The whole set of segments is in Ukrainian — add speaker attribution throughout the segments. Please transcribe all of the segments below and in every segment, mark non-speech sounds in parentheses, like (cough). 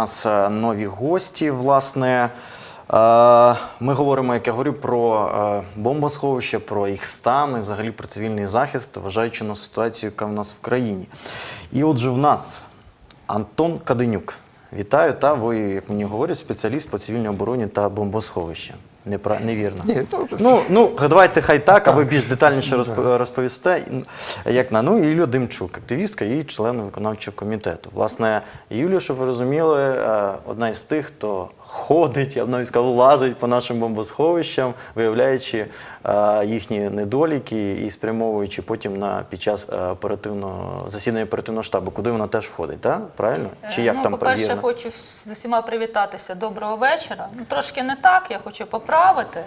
Speaker 1: нас е, нові гості. Власне, Е, ми говоримо, як я говорю, про е, бомбосховище, про їх стан і взагалі про цивільний захист, вважаючи на ситуацію, яка в нас в країні. І отже, в нас Антон Каденюк. Вітаю, та ви, як мені говорять, спеціаліст по цивільній обороні та бомбосховища. Непра... Невірно.
Speaker 2: Ні, ну,
Speaker 1: Ну, ну, давайте хай так, а ви більш детальніше розп- розповісте. Як на ну, і Юлія Демчук, активістка і член виконавчого комітету. Власне, Юлія, щоб ви розуміли, е, одна із тих, хто ходить, я б навіть сказав, лазить по нашим бомбосховищам, виявляючи е, їхні недоліки і спрямовуючи потім на під час е, оперативного засідання оперативного штабу, куди вона теж входить, так? Правильно? Чи як
Speaker 3: ну,
Speaker 1: там
Speaker 3: по-перше,
Speaker 1: правильно?
Speaker 3: хочу з усіма привітатися. Доброго вечора. Ну, трошки не так, я хочу поправити.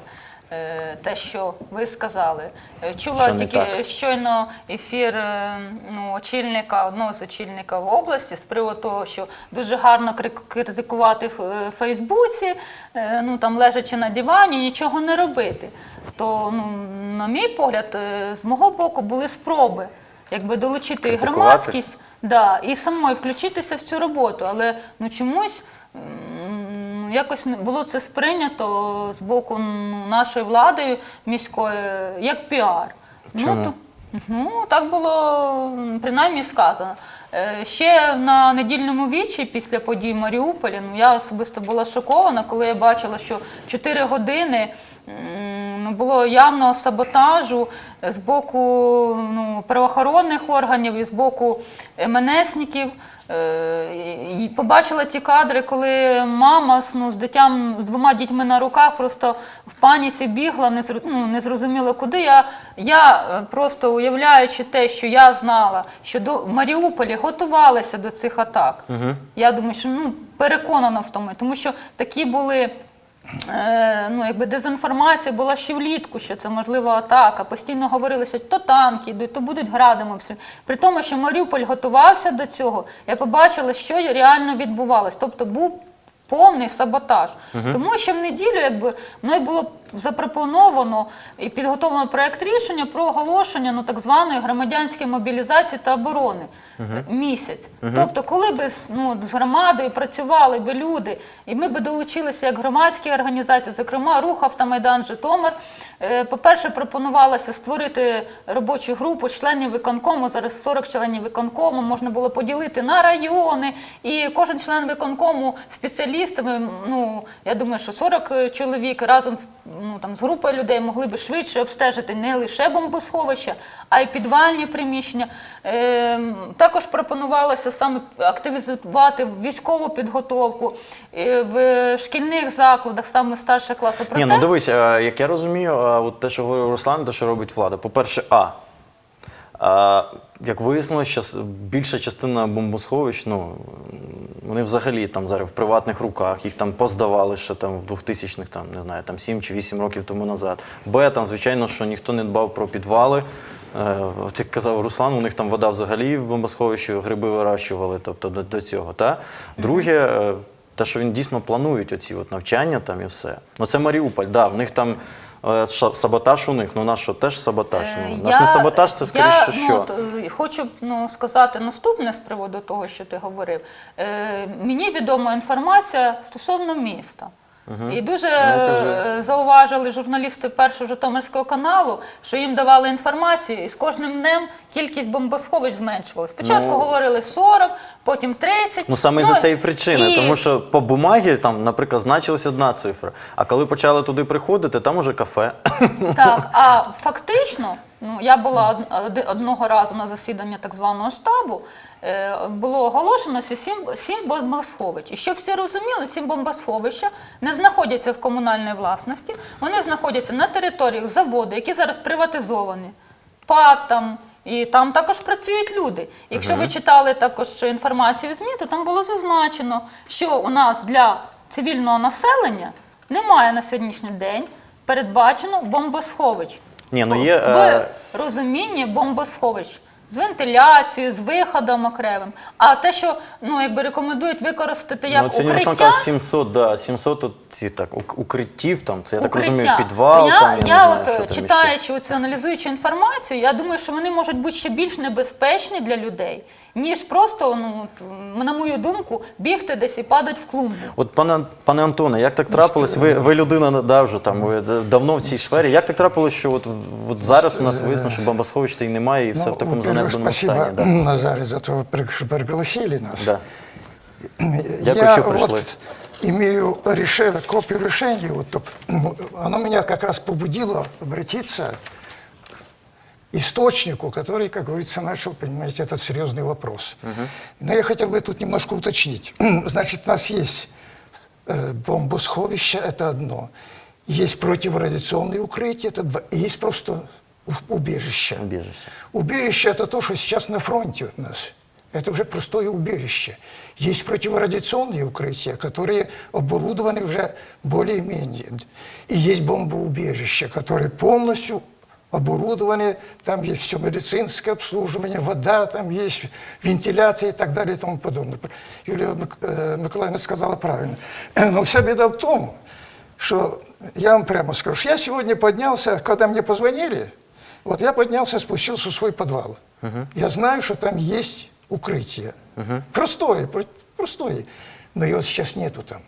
Speaker 3: Е, Те, що ви сказали, Е, чула
Speaker 1: Що
Speaker 3: тільки
Speaker 1: так?
Speaker 3: щойно ефір е, ну, очільника, одного з очільників області з приводу того, що дуже гарно критикувати в Фейсбуці, ну там лежачи на дивані, нічого не робити. То, ну, на мій погляд, з мого боку були спроби якби долучити і громадськість. Да, і самою включитися в цю роботу, але ну чомусь якось було це сприйнято з боку ну, нашої влади міської як піар.
Speaker 1: Чому?
Speaker 3: Ну, то, ну так було принаймні сказано. Е, Ще на недільному вічі після подій в Маріуполі ну, я особисто була шокована, коли я бачила, що 4 години м, ну, було явного саботажу з боку ну, правоохоронних органів і з боку МНСників. Е, І побачила ті кадри, коли мама ну, з дитям, з двома дітьми на руках просто в паніці бігла, не, ну, не зрозуміло куди. Я, я е, просто уявляючи те, що я знала, що до в Маріуполі готувалися до цих атак. Я думаю, що ну, переконана в тому, тому що такі були. Е, ну, якби дезінформація була ще влітку, що це можлива атака. Постійно говорилося, то танки йдуть, то будуть градами. При тому, що Маріуполь готувався до цього, я побачила, що реально відбувалось. Тобто був повний саботаж. Тому що в неділю, якби мною було запропоновано і підготовлено проект рішення про оголошення ну, так званої громадянської мобілізації та оборони місяць. Тобто, коли б ну, з громадою працювали би люди, і ми б долучилися як громадські організації, зокрема рух Автомайдан Житомир. Е, По-перше, пропонувалося створити робочу групу членів виконкому. Зараз 40 членів виконкому можна було поділити на райони, і кожен член виконкому спеціалістами. Ну я думаю, що 40 чоловік разом ну там з групою людей могли би швидше обстежити не лише бомбосховища, а й підвальні приміщення. Е, також пропонувалося саме активізувати військову підготовку е, в шкільних закладах, саме в старших класах.
Speaker 1: Ні, ну дивись, е, як я розумію, е, от те, що говорив Руслан, те, що робить влада. По-перше, а. Як вияснилось, більша частина бомбосховищ, ну вони взагалі там зараз в приватних руках, їх там поздавали ще там в 2000-х, там не знаю, там 7 чи 8 років тому назад. Б, там, звичайно, що ніхто не дбав про підвали. Е, От як казав Руслан, у них там вода взагалі в бомбосховищі, гриби вирощували, тобто до, до цього. Та? Друге, е, те, що він дійсно планують оці от навчання там і все. Ну це Маріуполь, да, в них там саботаж у них, ну наш що теж саботаж.
Speaker 3: Е,
Speaker 1: Ну, наш не саботаж, це скоріше
Speaker 3: я,
Speaker 1: що.
Speaker 3: Ну, хочу ну, сказати наступне з приводу того, що ти говорив. Е, мені відома інформація стосовно міста. І дуже
Speaker 1: Ну,
Speaker 3: е, зауважили журналісти першого Житомирського каналу, що їм давали інформацію, і з кожним днем кількість бомбосховищ зменшувалась. Спочатку
Speaker 1: Ну,
Speaker 3: говорили 40, потім 30.
Speaker 1: Ну саме за це і причина,
Speaker 3: і-
Speaker 1: тому що по бумагі там, наприклад, значилась одна цифра. А коли почали туди приходити, там уже кафе.
Speaker 3: Так, а (laughs) фактично, ну я була од- од- одного разу на засіданні так званого штабу. е, Було оголошено що сім, сім бомбосховищ. І щоб всі розуміли, ці бомбосховища не знаходяться в комунальній власності, вони знаходяться на територіях заводу, які зараз приватизовані. ПАД там, і там також працюють люди. Якщо ви читали також інформацію в ЗМІ, то там було зазначено, що у нас для цивільного населення немає на сьогоднішній день передбачено бомбосховищ.
Speaker 1: Ні, ну є,
Speaker 3: в
Speaker 1: е,
Speaker 3: розумінні бомбосховищ. З вентиляцією, з виходом окремим. А те, що ну якби рекомендують використати як
Speaker 1: ну, це
Speaker 3: укриття,
Speaker 1: Це 700, да, 700 тут ці так укриттів, там це я так розумію, підвал.
Speaker 3: Я,
Speaker 1: там, я,
Speaker 3: я
Speaker 1: не знаю,
Speaker 3: от
Speaker 1: що
Speaker 3: читаючи оцю аналізуючи інформацію, я думаю, що вони можуть бути ще більш небезпечні для людей, ніж просто, ну на мою думку, бігти десь і падати в клумбу.
Speaker 1: От пане, пане Антоне, як так трапилось? Ви, ви людина да, вже там, ви давно в цій сфері. Як так трапилось, що от, от зараз у нас вияснено, що бомбосховищ та й немає, і все в такому занедбаному стані? Да. (clears throat)
Speaker 2: Назаре, за то, что пригласили нас.
Speaker 1: Да.
Speaker 2: Я
Speaker 1: Дякую, що прийшли.
Speaker 2: вот имею решение, копию решения, вот, ну, оно меня как раз побудило обратиться источнику, который, как говорится, начал понимать этот серьезный вопрос. Но я хотел бы тут немножко уточнить. (clears throat) Значит, у нас есть э, бомбосховище, это одно. Есть противорадиационные укрытия, это два. И есть просто убежище.
Speaker 1: Убіжище.
Speaker 2: Убежище – это то, что сейчас на фронте у нас. Это уже простое убежище. Есть противорадиационные укрытия, которые оборудованы уже более-менее. И есть бомбоубежища, которые полностью оборудованы, там есть все медицинское обслуживание, вода, там есть вентиляция и так далее и тому подобное. Юлия Мик- э, Миколаевна сказала правильно. Но вся беда в том, что я вам прямо скажу, что я сегодня поднялся, когда мне позвонили, вот я поднялся, спустился в свой подвал. Я знаю, что там есть укрытие. Простое, про- простое. Но его сейчас нету там.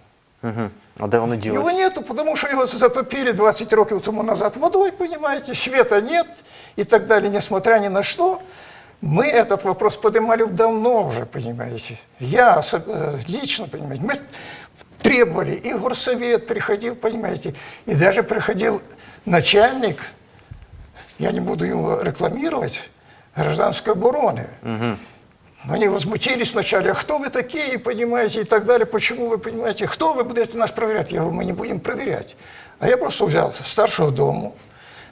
Speaker 1: Угу. А де вони
Speaker 2: Его
Speaker 1: ділися?
Speaker 2: нету, потому что его затопили 20 років тому назад водой, понимаете, света нет и так далее, несмотря ни на что. Мы этот вопрос поднимали давно уже, понимаете. Я осо- э, лично, понимаете, мы требовали, и горсовет приходил, понимаете, и даже приходил начальник, я не буду его рекламировать, гражданской обороны. Они возмутились вначале, а кто вы такие, понимаете, и так далее, почему вы понимаете, кто вы будете нас проверять? Я говорю, мы не будем проверять. А я просто взял старшего дому,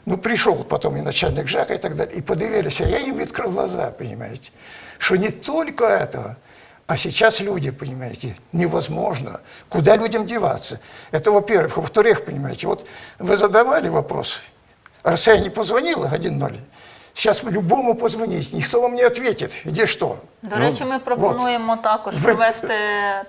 Speaker 2: ну, пришел потом и начальник ЖАКа и так далее, и подивились, а я им открыл глаза, понимаете, что не только этого, а сейчас люди, понимаете, невозможно. Куда людям деваться? Это, во-первых. Во-вторых, понимаете, вот вы задавали вопрос, не позвонила 1-0, сейчас любому позвонить, никто вам не ответит, где что.
Speaker 3: До речі, ми пропонуємо також провести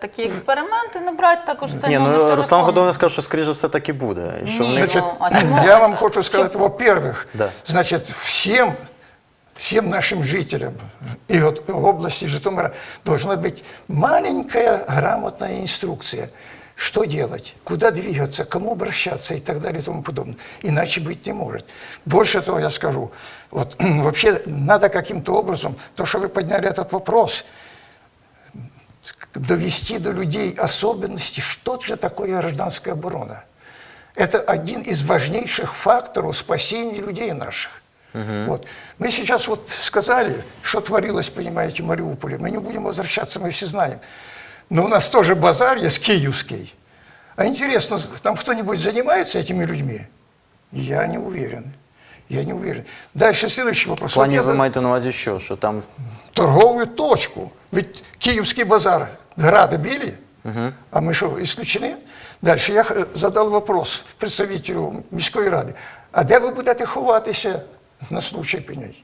Speaker 3: такі експерименти, набрати також цей
Speaker 1: Ні,
Speaker 3: номер
Speaker 1: ну Руслан
Speaker 3: телефону.
Speaker 1: Сказав, що скоріше все так і буде. І що
Speaker 3: Ні.
Speaker 1: вони...
Speaker 2: Значит,
Speaker 3: Ну, а чему?
Speaker 2: я вам хочу сказать, во-первых,
Speaker 1: Да.
Speaker 2: значит, всем, всем нашим жителям и вот области Житомира должна быть маленькая грамотная инструкция, что делать, куда двигаться, кому обращаться и так далее и тому подобное. Иначе быть не может. Больше того я скажу, вот (clears throat) вообще надо каким-то образом, то, что вы подняли этот вопрос, довести до людей особенности, что же такое гражданская оборона. Это один из важнейших факторов спасения людей наших. Вот. Мы сейчас вот сказали, что творилось, понимаете, в Мариуполе. Мы не будем возвращаться, мы все знаем. Но у нас тоже базар есть киевский. А интересно, там кто-нибудь занимается этими людьми? Я не уверен. Я не уверен. Дальше следующий
Speaker 1: В
Speaker 2: вопрос. Вот
Speaker 1: плані
Speaker 2: я
Speaker 1: ви
Speaker 2: за-
Speaker 1: маєте на увазі що? Що там
Speaker 2: торговую точку. Ведь Киевский базар грады били, а мы что, исключены? Дальше я х- задал вопрос представителю міської ради. А де ви будете ховатися на случай пеней?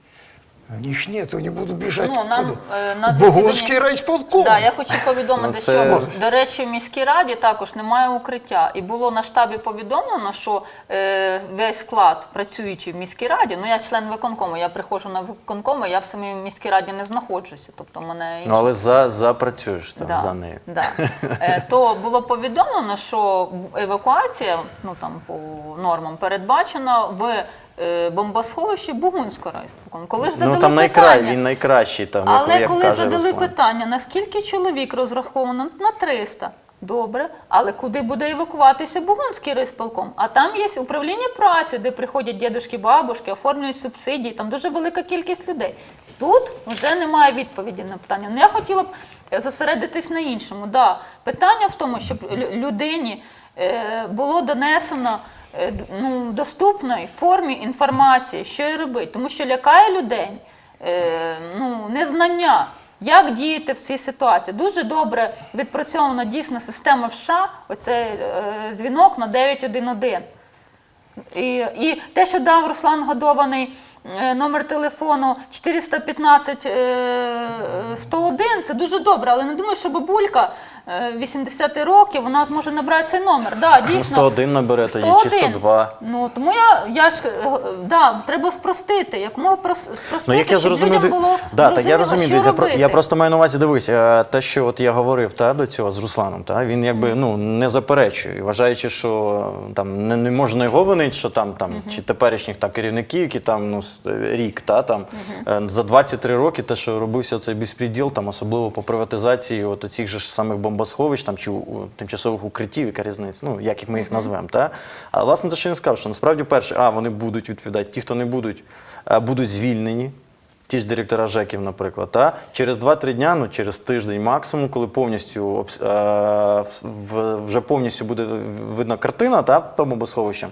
Speaker 2: Них нет, вони будуть біжати
Speaker 3: Ну, нам, е, на
Speaker 2: Богунський
Speaker 3: засіданні-
Speaker 2: райсполком.
Speaker 3: Да, я хочу повідомити,
Speaker 1: Ну, це-
Speaker 3: що до речі, в міській раді також немає укриття. І було на штабі повідомлено, що е, весь склад працюючий в міській раді, ну я член виконкому, я приходжу на виконкому, я в самій міській раді не знаходжуся. Тобто мене
Speaker 1: Ну, але за, запрацюєш там за нею.
Speaker 3: Да. Е, То було повідомлено, що евакуація, ну там по нормам передбачена в е, бомбосховищі Бугунського райспілком. Коли ж задали
Speaker 1: Ну там найкра...
Speaker 3: питання,
Speaker 1: він найкращий там,
Speaker 3: але
Speaker 1: як, як
Speaker 3: коли
Speaker 1: каже
Speaker 3: задали
Speaker 1: Руслан.
Speaker 3: питання, наскільки чоловік розраховано на 300, добре, але куди буде евакуватися Бугунський райсполком? А там є управління праці, де приходять дідушки, бабушки, оформлюють субсидії, там дуже велика кількість людей. Тут вже немає відповіді на питання. Ну я хотіла б зосередитись на іншому. Да, питання в тому, щоб людині е, було донесено ну, доступної формі інформації, що і робити, тому що лякає людей е, ну, незнання, як діяти в цій ситуації. Дуже добре відпрацьована дійсно система в США, оцей е, дзвінок на 911. І, і те, що дав Руслан Годований е, номер телефону 415 е, 101, це дуже добре, але не думаю, що бабулька е, 80 років, вона зможе набрати цей номер. Да, дійсно.
Speaker 1: Ну, 101 наберете, і чи 102.
Speaker 3: Ну, тому я, я ж, е, да, треба спростити, якомога прос- спростити,
Speaker 1: Ну, як я
Speaker 3: щоб людям було
Speaker 1: да, так я розумію,
Speaker 3: що
Speaker 1: я, про- я просто маю на увазі, дивись, е, те, що от я говорив та, до цього з Русланом, та, він якби ну, не заперечує, вважаючи, що е, там не, не можна його винити, що там, там чи теперішніх там, керівників, які там ну, е, рік, та, там, е, за 23 роки те, що робився цей безпреділ, там, особливо по приватизації от цих же ж самих бомбосховищ там, чи у- тимчасових укриттів, яка різниця, ну, як їх ми їх назвемо. Та? А власне, те, що він сказав, що насправді перше, а, вони будуть відповідати, ті, хто не будуть, будуть звільнені. Ті ж директора ЖЕКів, наприклад, та? через 2-3 дня, ну через тиждень максимум, коли повністю е, вже повністю буде видна картина та, по бомбосховищам,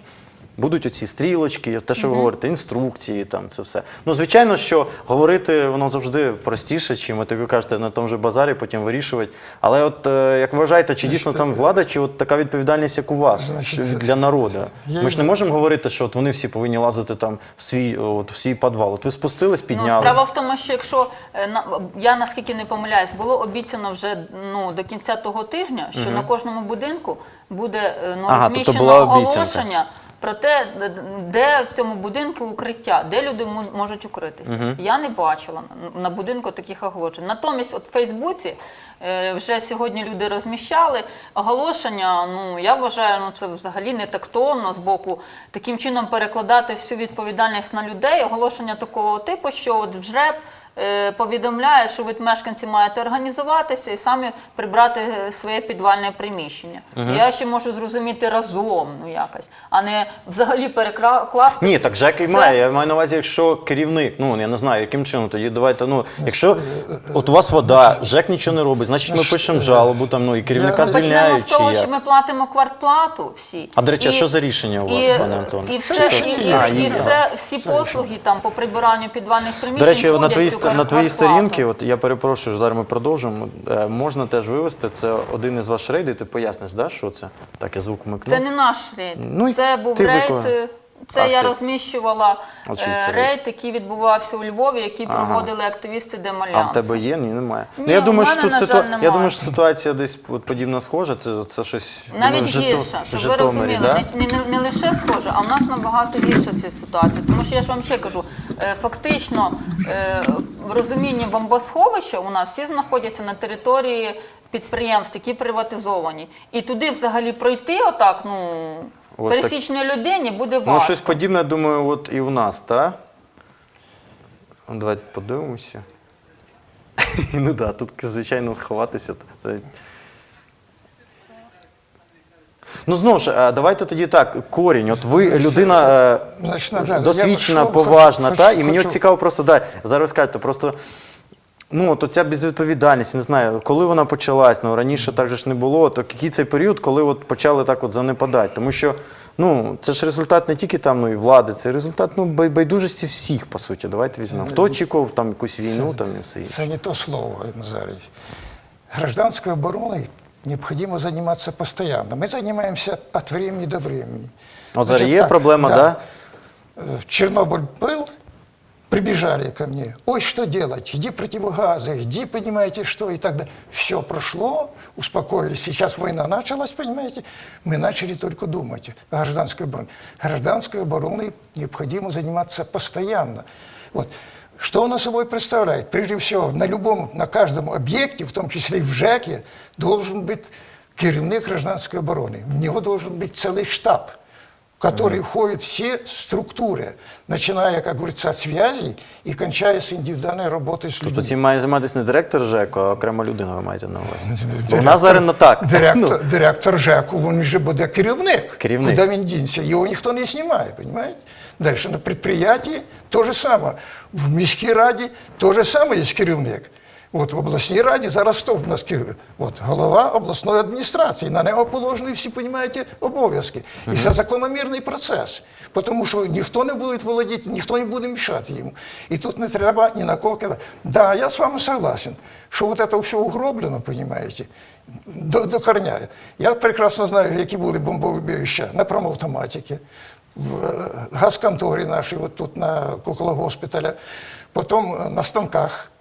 Speaker 1: будуть оці стрілочки, те, що ви говорите, інструкції, там це все. Ну, звичайно, що говорити воно завжди простіше, чим от, як ви кажете, на тому же базарі потім вирішувати. Але от е, як вважаєте, чи дійсно там влада, чи от така відповідальність, як у вас що для народу? Ми ж не можемо говорити, що от вони всі повинні лазити там в свій, от, в свій підвал. От ви спустились,
Speaker 3: Ну,
Speaker 1: піднялись.
Speaker 3: справа в тому, що якщо е, на я наскільки не помиляюсь, було обіцяно вже ну до кінця того тижня, що на кожному будинку буде е, ну,
Speaker 1: Ага, тобто
Speaker 3: розміщено
Speaker 1: була обіцянка.
Speaker 3: оголошення. Про те, де- в цьому будинку укриття, де люди мо- можуть укритися. Я не бачила на- будинку таких оголошень. Натомість, от в Фейсбуці е, вже сьогодні люди розміщали оголошення. Ну я вважаю, ну це взагалі не тактовно з боку таким чином перекладати всю відповідальність на людей. Оголошення такого типу, що от в ЖРЕБ повідомляє, що ви мешканці маєте організуватися і самі прибрати е, своє підвальне приміщення. Я ще можу зрозуміти разом, ну якось, а не взагалі перекласти.
Speaker 1: Ні, так ЖЕК і
Speaker 3: все.
Speaker 1: має. Я маю на увазі, якщо керівник, ну я не знаю, яким чином тоді давайте. Ну, якщо от у вас вода, ЖЕК нічого не робить, значить ми пишемо жалобу там, ну і керівника
Speaker 2: Я-
Speaker 3: Почнемо з того,
Speaker 1: чи
Speaker 3: що ми платимо квартплату всі.
Speaker 1: А до речі, а що за рішення у вас,
Speaker 3: і,
Speaker 1: пане Антон?
Speaker 3: І, все,
Speaker 2: Це
Speaker 3: і, і,
Speaker 2: рішення
Speaker 3: і все, всі послуги там по прибиранню підвальних приміщень.
Speaker 1: До речі, на твоїй на твоїй сторінці, от я перепрошую, зараз ми продовжимо. е, Можна теж вивести. Це один із ваших рейдів. Ти поясниш, да, що це? Так, я звук вмикну.
Speaker 3: Це не наш рейд.
Speaker 1: Ну, і
Speaker 3: це був
Speaker 1: ти
Speaker 3: рейд.
Speaker 1: виклала.
Speaker 3: е, Це
Speaker 1: А,
Speaker 3: я розміщувала
Speaker 1: А
Speaker 3: е,
Speaker 1: рейд?
Speaker 3: який відбувався у Львові, який
Speaker 1: Ага.
Speaker 3: проводили активісти
Speaker 1: А
Speaker 3: Демальянсу.
Speaker 1: в тебе є? Ні, немає.
Speaker 3: Ні,
Speaker 1: ну, я думаю, що тут
Speaker 3: на
Speaker 1: ситу... я думаю, що ситуація десь подібна схожа. Це, це щось
Speaker 3: Навіть
Speaker 1: Жито- в
Speaker 3: щоб ви розуміли,
Speaker 1: да?
Speaker 3: не, не, не лише схоже, а в нас набагато гірша ця ситуація. Тому що я ж вам ще кажу, е, фактично е, в розумінні бомбосховища у нас всі знаходяться на території підприємств, які приватизовані. І туди взагалі пройти отак, ну,
Speaker 1: От
Speaker 3: пересічній людині буде важко.
Speaker 1: Ну, щось подібне, думаю, от і в нас, так? Давайте подивимося. (laughs) ну так, да, тут, звичайно, сховатися. Ну, знову ж, е, давайте тоді так, корінь. От ви людина е,
Speaker 2: Значить, Наталя,
Speaker 1: досвідчена, поважна,
Speaker 2: хочу-
Speaker 1: та? і мені от цікаво просто, да, зараз скажете, просто. Ну, от оця безвідповідальність, не знаю, коли вона почалась, ну раніше так же ж не було, то який цей період, коли от почали так от занепадати? Тому що ну, це ж результат не тільки там ну, і влади, це результат ну, бай- байдужості всіх, по суті. Давайте візьмемо. Хто очікував там якусь війну там і все інше?
Speaker 2: Это не то слово, Назарий. Гражданской обороной необходимо заниматься постоянно. Мы занимаемся от времени до времени.
Speaker 1: От зараз
Speaker 2: Значит
Speaker 1: є
Speaker 2: так,
Speaker 1: проблема, да?
Speaker 2: Э, Чернобыль был, прибежали ко мне. Ой, что делать? Иди противогазы, иди, понимаете, что и так далее. Все прошло, успокоились. Сейчас война началась, понимаете. Мы начали только думать о гражданской обороне. Гражданской обороной необходимо заниматься постоянно. Вот. Что она собой представляет? Прежде всего, на любом, на каждом объекте, в том числе и в ЖЭКе, должен быть керівник гражданской обороны. В него должен быть целый штаб который входят все структуры, начиная, как говорится, от связей и кончая с индивидуальной работой с
Speaker 1: Тобто
Speaker 2: людьми.
Speaker 1: цим має займатися не директор ЖЕКу, а окрема людина, ви маєте на увазі. Бо в нас зараз не так.
Speaker 2: Директор,
Speaker 1: Ну,
Speaker 2: директор ЖЕКу, він же буде керівник.
Speaker 1: Керівник.
Speaker 2: Куди він дінеться? Його ніхто не знімає, понимаете? Дальше на предприятии то же саме. В міській раді то же саме є керівник. От в обласній раді зараз хто в нас керує? От голова обласної адміністрації. На нього положені всі, розумієте, обов'язки. І це закономірний процес. Тому що ніхто не буде володіти, ніхто не буде мішати йому. І тут не треба ні на кого кидати. Да, я з вами согласен, що вот это все угроблено, понимаете, до, докорняє. Я прекрасно знаю, які були бомбоубіжища на промавтоматіки. в э, газконторе нашей, вот тут на, около госпиталя, потом э, на станках.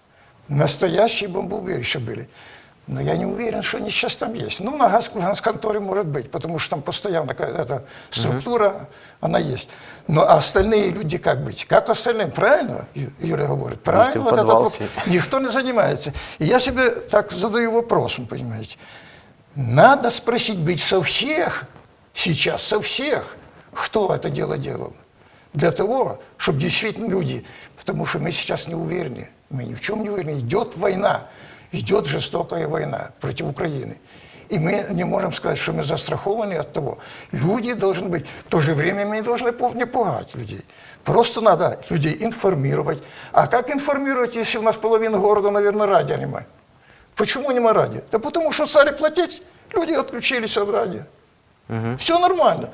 Speaker 2: Настоящие бомбоубежища были. Но я не уверен, что они сейчас там есть. Ну, на газ, в газконторе может быть, потому что там постоянно какая-то структура, она есть. Но а остальные люди как быть? Как остальным? Правильно, Ю- Юля говорит? Правильно, вот этот
Speaker 1: все.
Speaker 2: никто не занимается. И я себе так задаю вопрос, вы понимаете. Надо спросить быть со всех, сейчас со всех, кто это дело делал. Для того, чтобы действительно люди, потому что мы сейчас не уверены, мы ни в чем не уверены, идет война, идет жестокая война против Украины. И мы не можем сказать, что мы застрахованы от того. Люди должны быть, в то же время мы не должны не пугать людей. Просто надо людей информировать. А как информировать, если у нас половина города, наверное, радио нема? Почему нема радио? Да потому что стали платить, люди отключились от радио. Все нормально.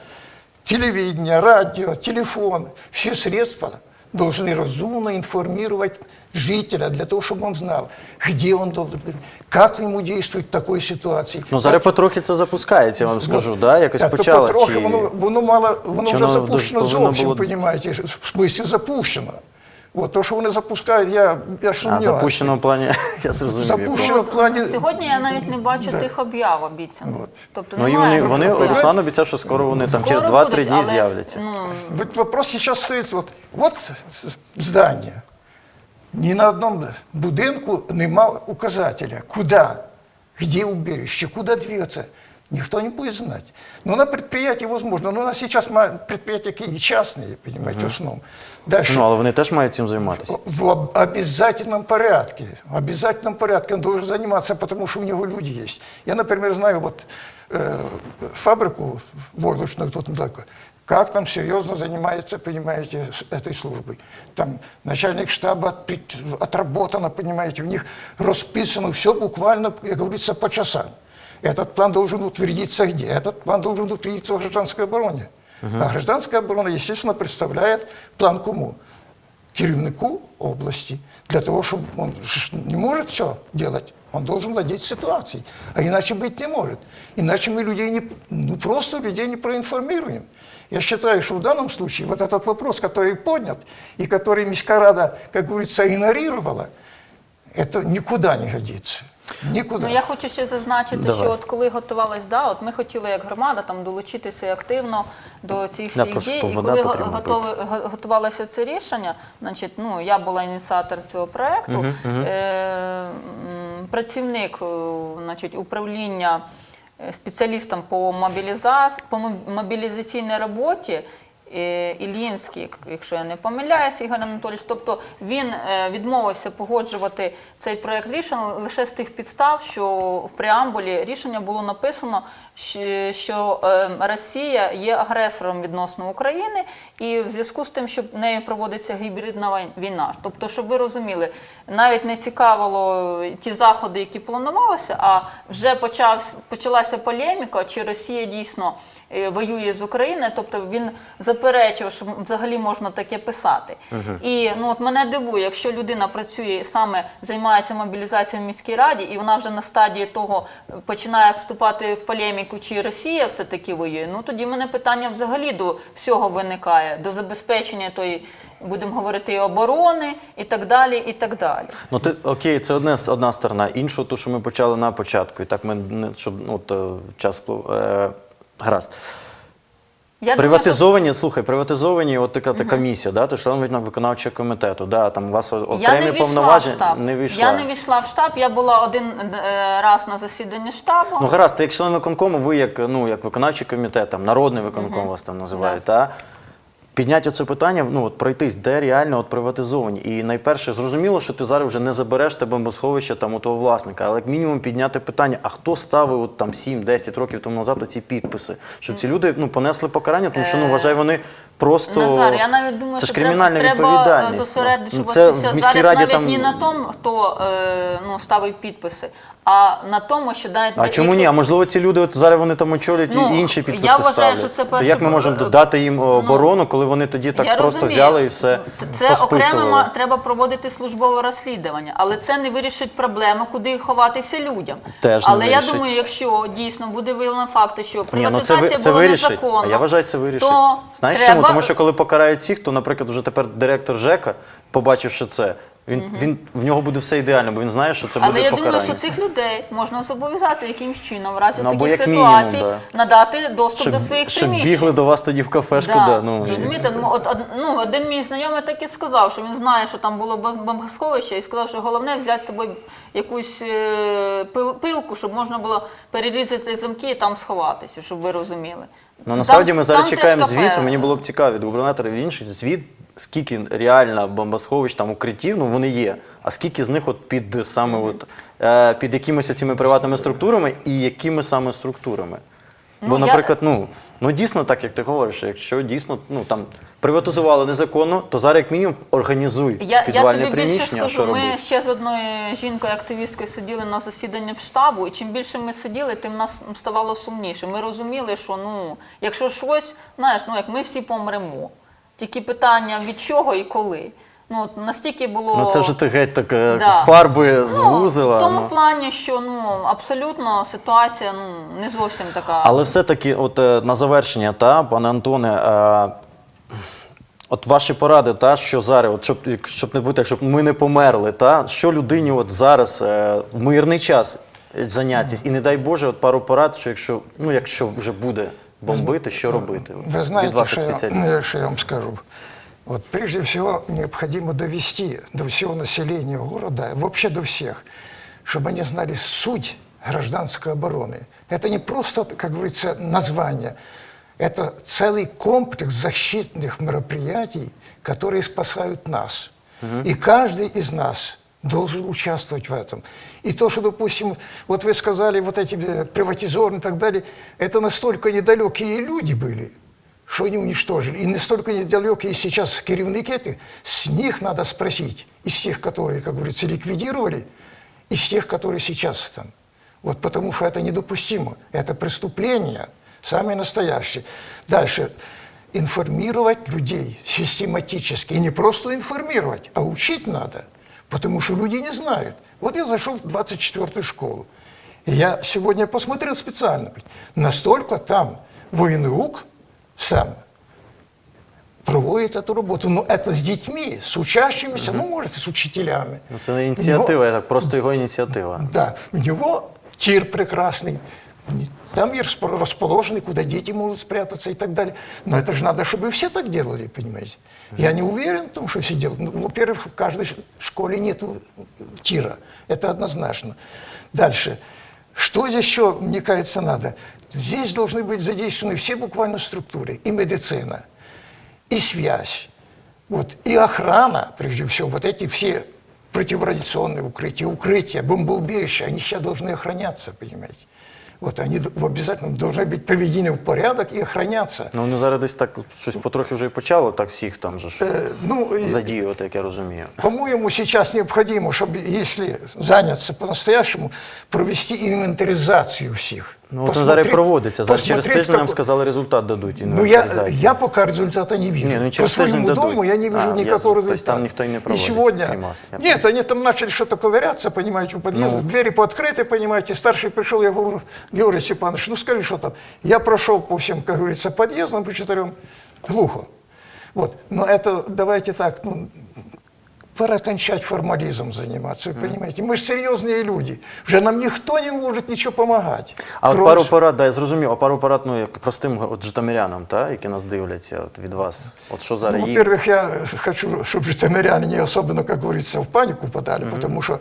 Speaker 2: Телевидение, радио, телефон, все средства должны разумно информировать жителя для того, чтобы он знал, где он должен быть, как ему действовать в такой ситуації.
Speaker 1: Ну зараз потрохи це запускається, я вам скажу, да? якось
Speaker 2: Так, то
Speaker 1: почало.
Speaker 2: потрохи
Speaker 1: чи-
Speaker 2: воно, воно мало, воно
Speaker 1: чи
Speaker 2: вже
Speaker 1: воно
Speaker 2: запущено
Speaker 1: дуже повинно
Speaker 2: зовсім,
Speaker 1: було-
Speaker 2: понімаєте, в смислі запущено. От, то, що вони запускають, я, я
Speaker 1: А,
Speaker 2: сумніваюся.
Speaker 1: запущено в плані, (laughs) я зрозумів.
Speaker 2: Запущено в плані...
Speaker 3: Сьогодні я навіть не бачу тих об'яв обіцяних. Тобто
Speaker 1: Ну і
Speaker 3: немає
Speaker 1: вони, вони
Speaker 3: таких об'яв.
Speaker 1: Руслан обіцяв, що скоро вони там через
Speaker 3: Скоро
Speaker 1: 2-3
Speaker 3: будуть,
Speaker 1: дні
Speaker 3: але,
Speaker 1: з'являться.
Speaker 3: Ну,
Speaker 2: Вот вопрос сейчас стоит, вот, вот здание. Ни на одном будинку нема указателя, куда, где убежище, куда двигаться. Никто не будет знать. Но на предприятии возможно. Но у нас сейчас ма- предприятия какие частные, понимаете, в основном. Дальше.
Speaker 1: Ну, але вони теж мають цим займатися.
Speaker 2: В об- обязательном порядке. В обязательном порядке он должен заниматься, потому что у него люди есть. Я, например, знаю вот э, фабрику войлочную тут недалеко. Как там серьезно занимается, понимаете, с этой службой. Там начальник штаба отпри- отработано, понимаете, у них расписано все буквально, как говорится, по часам. Этот план должен утвердиться где? Этот план должен утвердиться в гражданской обороне. А гражданская оборона, естественно, представляет план кому? керівнику області для того, щоб он не может все делать. Он должен владеть ситуацией. А иначе быть не может. Иначе мы людей не, ну, просто людей не проинформируем. Я считаю, что в данном случае вот этот вопрос, который поднят и который Мискарада, как говорится, игнорировала, это никуда не годится. Никуда.
Speaker 3: Ну я хочу ще зазначити,
Speaker 1: Давай.
Speaker 3: що от коли готувалась, да, от ми хотіли як громада там долучитися активно до цих всіх дій. І коли го-
Speaker 1: потрібно
Speaker 3: готове, го- готувалося це рішення, значить, ну я була ініціатор цього проекту. Е, працівник е, значить, управління е, спеціалістом по мобілізації по мобілізаційній роботі. Е, Ілінський, якщо я не помиляюся, Ігор Анатолійович. Тобто він е, відмовився погоджувати цей проект рішення лише з тих підстав, що в преамбулі рішення було написано, що е, Росія є агресором відносно України, і в зв'язку з тим, що в нею проводиться гібридна війна. Тобто, щоб ви розуміли, навіть не цікавило ті заходи, які планувалися, а вже почав, почалася полеміка, чи Росія дійсно воює з Україною. Тобто він заперечив, що взагалі можна таке писати. І ну от мене дивує, якщо людина працює саме займається мобілізацією в міській раді, і вона вже на стадії того е, починає вступати в полеміку, чи Росія все таки воює. Ну тоді в мене питання взагалі до всього виникає, до забезпечення тої, будемо говорити, і оборони і так далі, і так далі.
Speaker 1: Ну, ти, окей, це одне, одна сторона. Іншу, ту, що ми почали на початку, і так ми не щоб ну, от, е, час. Е, гаразд.
Speaker 3: Я
Speaker 1: Приватизовані, слухай, приватизовані, от така та комісія, да, ти член виконавчого комітету, да, там у вас окремі
Speaker 3: Я не повноваження в штаб.
Speaker 1: не війшла.
Speaker 3: Я не війшла в штаб. Я була один е, раз на засіданні штабу.
Speaker 1: Ну гаразд, ти як член виконкому, ви як, ну, як виконавчий комітет, там, народний виконком вас там називають, та? Підняти це питання, ну от пройтись, де реально от приватизовані. І найперше, зрозуміло, що ти зараз вже не забереш те бомбосховище там у того власника, але як мінімум підняти питання, а хто ставив от, там 7-10 років тому назад ці підписи, щоб ці люди ну, понесли покарання, тому що ну вважай, вони просто
Speaker 3: Назар, я навіть думаю,
Speaker 1: це ж кримінальна
Speaker 3: треба, треба
Speaker 1: відповідальність.
Speaker 3: зосередитися
Speaker 1: Ну, міській
Speaker 3: зараз
Speaker 1: раді
Speaker 3: навіть
Speaker 1: там
Speaker 3: не на тому, хто е, ну, ставить підписи, а на тому, що навіть
Speaker 1: А чому ні? А можливо, ці люди от зараз вони там очолюють
Speaker 3: Ну,
Speaker 1: і інші
Speaker 3: я
Speaker 1: підписи
Speaker 3: вважаю,
Speaker 1: ставлять.
Speaker 3: що це
Speaker 1: То
Speaker 3: перше-
Speaker 1: як ми можемо
Speaker 3: е,
Speaker 1: дати їм оборону, коли вони тоді так
Speaker 3: Я
Speaker 1: просто
Speaker 3: розумію.
Speaker 1: взяли і все
Speaker 3: Це
Speaker 1: посписували?
Speaker 3: окремо треба проводити службове розслідування, але це не вирішить проблему, куди ховатися людям.
Speaker 1: Теж не
Speaker 3: але я
Speaker 1: вирішить.
Speaker 3: думаю, якщо дійсно буде виявлено факти, що
Speaker 1: Ні, ну це,
Speaker 3: приватизація
Speaker 1: ви- це
Speaker 3: була
Speaker 1: вирішить.
Speaker 3: незаконна,
Speaker 1: А я вважаю, це вирішить.
Speaker 3: то
Speaker 1: Знаєш
Speaker 3: треба...
Speaker 1: чому? Тому що коли покарають цих, то, наприклад, вже тепер директор ЖЕКа, побачивши це, він, він, в нього буде все ідеально, бо він знає, що це буде Але
Speaker 3: я
Speaker 1: покарання.
Speaker 3: думаю, що цих людей можна зобов'язати якимось чином в разі
Speaker 1: Ну, або
Speaker 3: таких
Speaker 1: як мінімум,
Speaker 3: ситуацій
Speaker 1: да.
Speaker 3: надати доступ
Speaker 1: щоб,
Speaker 3: до своїх
Speaker 1: щоб
Speaker 3: приміщень.
Speaker 1: бігли до вас тоді в кафешку.
Speaker 3: Да.
Speaker 1: Да, ну,
Speaker 3: Розумієте, ну, от, од- ну, один мій знайомий так і сказав, що він знає, що там було бом- бомбосховище, і сказав, що головне взяти з собою якусь е, пил, пилку, щоб можна було перерізати замки і там сховатися, щоб ви розуміли.
Speaker 1: Ну насправді
Speaker 3: Там-
Speaker 1: ми зараз
Speaker 3: там теж
Speaker 1: чекаємо
Speaker 3: кафе.
Speaker 1: звіту. Мені було б цікаво від губернатора і інших звіт, скільки реально бомбосховищ там укриттів, ну вони є. А скільки з них от під саме от, е, під якимись цими приватними структурами і якими саме структурами? Бо,
Speaker 3: Ну, я-
Speaker 1: наприклад, ну, ну дійсно так, як ти говориш, якщо дійсно ну, там, приватизували незаконно, то зараз як мінімум організуй
Speaker 3: Я, я
Speaker 1: підвальне
Speaker 3: тобі більше
Speaker 1: приміщення, що
Speaker 3: скажу, ми
Speaker 1: робити?
Speaker 3: ще з одною жінкою-активісткою сиділи на засіданні в штабу, і чим більше ми сиділи, тим нас ставало сумніше. Ми розуміли, що ну, якщо щось, знаєш, ну як ми всі помремо. Тільки питання від чого і коли. Ну, от настільки було.
Speaker 1: Ну це вже ти геть так е,
Speaker 3: Да.
Speaker 1: фарби звузила.
Speaker 3: Ну, в тому
Speaker 1: ну.
Speaker 3: плані, що ну абсолютно ситуація ну не зовсім така.
Speaker 1: Але все-таки, от е, на завершення, та, пане Антоне, е, от ваші поради, та, що зараз, от, щоб, щоб не бути, щоб ми не померли, та, що людині от зараз е, в мирний час заняття, і не дай Боже, от пару порад, що якщо, ну, якщо вже буде бомбити, що робити?
Speaker 2: Вы
Speaker 1: Від
Speaker 2: знаете,
Speaker 1: вас,
Speaker 2: что
Speaker 1: як
Speaker 2: я,
Speaker 1: спеціаліста.
Speaker 2: что я вам скажу? Вот прежде всего необходимо довести до всего населения города, вообще до всех, чтобы они знали суть гражданской обороны. Это не просто, как говорится, название, это целый комплекс защитных мероприятий, которые спасают нас. И каждый из нас – должен участвовать в этом. И то, что, допустим, вот вы сказали, вот эти э, приватизоры и так далее, это настолько недалекие люди были, что они уничтожили. И настолько недалекие сейчас керівники, эти, с них надо спросить, из тех, которые, как говорится, ликвидировали, из тех, которые сейчас там. Вот потому что это недопустимо. Это преступление, самое настоящее. Дальше. Информировать людей систематически. И не просто информировать, а учить надо. Потому что люди не знают. Вот я зашел в 24-ю школу. И я сегодня посмотрел специально. Настолько там военрук сам проводит эту работу. Но это с детьми, с учащимися, ну, может, с учителями.
Speaker 1: Ну, це не ініціатива, це просто його ініціатива.
Speaker 2: Да, у него тир прекрасный. Там расположенный, куда дети могут спрятаться и так далее. Но это же надо, чтобы все так делали, понимаете? Я не уверен в том, что все делают. Ну, во-первых, в каждой школе нет тира. Это однозначно. Дальше. Что здесь еще, мне кажется, надо? Здесь должны быть задействованы все буквально структуры. И медицина, и связь, вот, и охрана, прежде всего. Вот эти все противорадиационные укрытия, укрытия, бомбоубежища, они сейчас должны охраняться, понимаете? Вот они д- в обязательно должны быть приведены в порядок и охраняться.
Speaker 1: Ну, вони зараз десь так щось потрохи вже і почало, так всіх там же ж
Speaker 2: Э, ну, и-
Speaker 1: задіювати, як я розумію.
Speaker 2: По-моему, сейчас необходимо, чтобы, если заняться по-настоящему, провести инвентаризацию всех.
Speaker 1: Ну, от зараз і проводиться. Зараз через
Speaker 2: посмотреть,
Speaker 1: тиждень нам
Speaker 2: как-
Speaker 1: сказали, результат дадуть.
Speaker 2: Ну, я,
Speaker 1: інвентаризації.
Speaker 2: я пока результата не вижу.
Speaker 1: Не, ну,
Speaker 2: По
Speaker 1: через
Speaker 2: своему
Speaker 1: тиждень дадут.
Speaker 2: дому я не вижу
Speaker 1: А, я-
Speaker 2: никакого
Speaker 1: то есть
Speaker 2: результата.
Speaker 1: там никто и не
Speaker 2: И
Speaker 1: проводит,
Speaker 2: сегодня...
Speaker 1: Климас, я
Speaker 2: Нет, они там начали что-то ковыряться, понимаете, у подъезда.
Speaker 1: Ну.
Speaker 2: Двери пооткрыты, понимаете. Старший пришел, я говорю, Георгий Степанович, ну скажи, что там. Я прошел по всем, как говорится, подъездам, по четырем, глухо. Вот. Но это, давайте так, ну, пора кончать формализм заниматься, вы понимаете. Мы же серьезные люди. Уже нам никто не может ничего помогать.
Speaker 1: А от
Speaker 2: Кроме
Speaker 1: пару
Speaker 2: с-
Speaker 1: порад, да, я зрозумів, а пару порад, ну, як простим от, житомирянам, та, які нас дивляться от, від вас. От що зараз
Speaker 2: Ну,
Speaker 1: їм?
Speaker 2: во-первых, я хочу, чтобы житомиряне не особенно, как говорится, в панику подали, потому что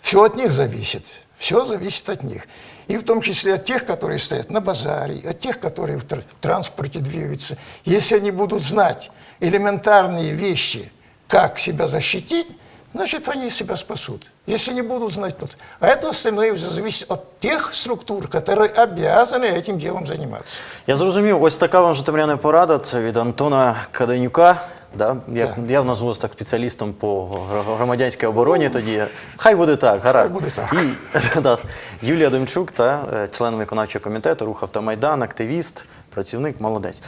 Speaker 2: все от них зависит. Все зависит от них. И в том числе от тех, которые стоят на базаре, от тех, которые в тр- транспорте двигаются. Если они будут знать элементарные вещи, как себя защитить, значит, они себя спасут. Если не будут знать, то... А это остальное уже зависит от тех структур, которые обязаны этим делом заниматься.
Speaker 1: Я зрозумів, ось така вам житомиряна порада. Це від Антона Каденюка, Да? Я, я назву вас так спеціалістом по гр- громадянській обороні тоді. Хай буде так, гаразд.
Speaker 2: буде так.
Speaker 1: І (laughs) да, Юлія Демчук, та, е, член виконавчого комітету Рух Автомайдан, активіст, працівник, молодець.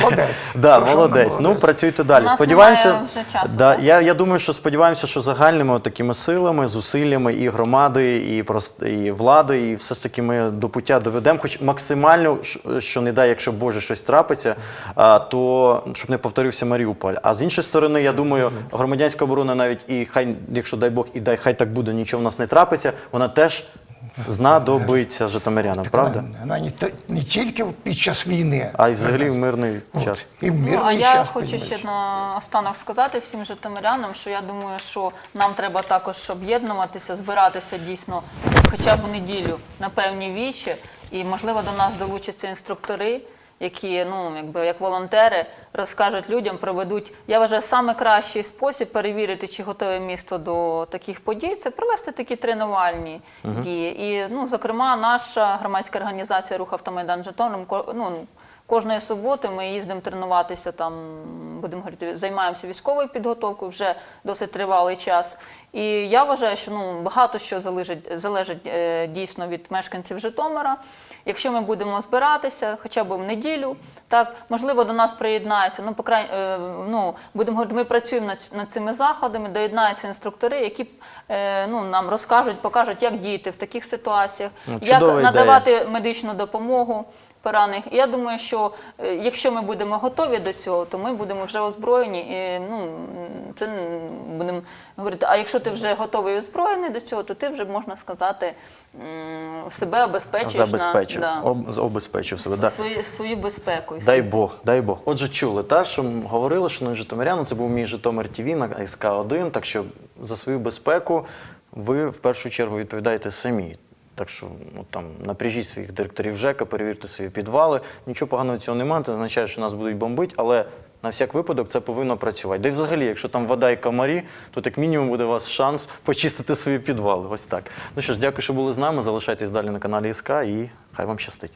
Speaker 2: Молодець. (laughs)
Speaker 1: Да, молодець. Ну, працюйте далі.
Speaker 3: У нас
Speaker 1: Сподіваємося,
Speaker 3: вже часу,
Speaker 1: да, я, я думаю, що сподіваємося, що загальними такими силами, зусиллями і громади, і, прост, і влади, і все ж таки ми до пуття доведемо, хоч максимально, що- що не дай, якщо Боже щось трапиться, а, то щоб не повторився Маріуполь. А з іншої сторони, я думаю, громадянська оборона навіть і хай, якщо дай Бог, і дай хай так буде, нічого в нас не трапиться, вона теж знадобиться житомирянам, правда?
Speaker 2: Вона, вона не, не тільки під час війни,
Speaker 1: А й взагалі в мирний
Speaker 2: От,
Speaker 1: час.
Speaker 2: і в
Speaker 3: Ну,
Speaker 2: мирний
Speaker 3: а я
Speaker 2: час.
Speaker 3: хочу ще на останок сказати всім житомирянам, що я думаю, що нам треба також об'єднуватися, збиратися дійсно хоча б у неділю на певні вічі, і можливо до нас долучаться інструктори. Які ну якби як волонтери розкажуть людям, проведуть. Я вважаю, саме кращий спосіб перевірити, чи готове місто до таких подій, це провести такі тренувальні дії. І ну, зокрема, наша громадська організація Рух Автомайдан Житомиром» ну, Кожної суботи ми їздимо тренуватися там, будемо говорити, займаємося військовою підготовкою вже досить тривалий час. І я вважаю, що ну багато що залежить, залежить е, дійсно від мешканців Житомира. Якщо ми будемо збиратися, хоча б в неділю, так можливо до нас приєднається. Ну, по край, е, ну будемо говорити, ми працюємо над, над цими заходами, доєднаються інструктори, які е, ну нам розкажуть, покажуть, як діяти в таких ситуаціях,
Speaker 1: Ну,
Speaker 3: як
Speaker 1: чудова ідея.
Speaker 3: надавати надавати медичну допомогу поранених. І Я думаю, що е, якщо ми будемо готові до цього, то ми будемо вже озброєні. І, ну, це будемо говорити. А якщо ти вже готовий і озброєний до цього, то ти вже можна сказати себе обезпечуєш
Speaker 1: Забезпечив,
Speaker 3: на да,
Speaker 1: об, обезпечив себе. Да.
Speaker 3: свою, свою безпеку.
Speaker 1: Дай Бог, дай Бог. Отже, чули, та, що говорили, що на Житомиряни, це був мій Житомир ТВ на СК1, так що за свою безпеку ви в першу чергу відповідаєте самі. Так що ну, там, напряжіть своїх директорів ЖЕКа, перевірте свої підвали. Нічого поганого цього немає, це означає, що нас будуть бомбити, але на всяк випадок це повинно працювати. Да й взагалі, якщо там вода і комарі, то як мінімум буде у вас шанс почистити свої підвали. Ось так. Ну що ж, дякую, що були з нами. Залишайтесь далі на каналі СК і хай вам щастить.